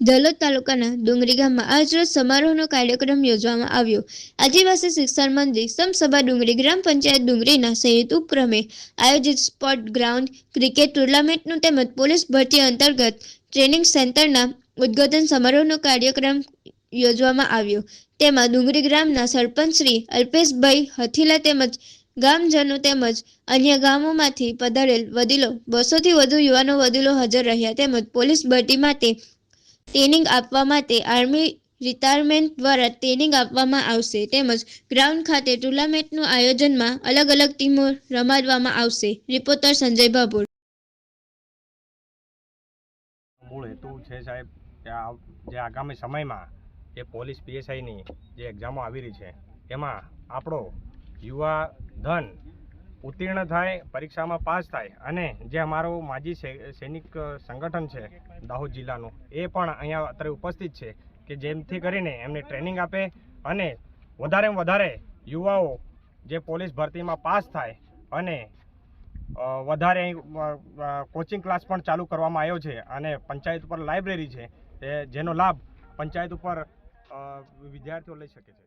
જલોદ તાલુકાના ડુંગરી ગામમાં આજરોજ સમારોહનો કાર્યક્રમ યોજવામાં આવ્યો. આદિવાસી શિક્ષણ મંત્રી સમસભા ડુંગરી ગ્રામ પંચાયત ડુંગરીના સંયુક્ત ઉપક્રમે આયોજિત સ્પોર્ટ ગ્રાઉન્ડ ક્રિકેટ ટુર્નામેન્ટનું તેમજ પોલીસ ભરતી અંતર્ગત ટ્રેનિંગ સેન્ટરના ઉદ્ઘાટન સમારોહનો કાર્યક્રમ યોજવામાં આવ્યો. તેમાં ડુંગરી ગ્રામના સરપંચ શ્રી અલ્પેશભાઈ હથીલા તેમજ ગામજનો તેમજ અન્ય ગામોમાંથી પધારેલ વડીલો, બસોથી વધુ યુવાનો વડીલો હાજર રહ્યા તેમજ પોલીસ ભરતી માટે ટ્રેનિંગ આપવા માટે આર્મી રિટાયરમેન્ટ દ્વારા ટ્રેનિંગ આપવામાં આવશે. તેમજ ગ્રાઉન્ડ ખાતે ટુર્નામેન્ટનું આયોજનમાં અલગ અલગ ટીમો રમાડવામાં આવશે. રિપોર્ટર સંજય બાબુર મૂળ હેતુ છે સાહેબ, કે જે આગામી સમયમાં જે પોલીસ પીએસઆઈની જે એક્ઝામો આવી રહી છે, એમાં આપણો યુવા ધન ઉત્તીર્ણ થાય, પરીક્ષામાં પાસ થાય અને જે અમારું માજી સૈનિક સંગઠન છે, દાહોદ જિલ્લાનું, એ પણ અહીંયા અત્યારે ઉપસ્થિત છે કે જેમથી કરીને એમને ટ્રેનિંગ આપે અને વધારેમાં વધારે યુવાઓ જે પોલીસ ભરતીમાં પાસ થાય અને વધારે કોચિંગ ક્લાસ પણ ચાલુ કરવામાં આવ્યો છે અને પંચાયત ઉપર લાઇબ્રેરી છે જેનો લાભ પંચાયત ઉપર વિદ્યાર્થીઓ લઈ શકે છે.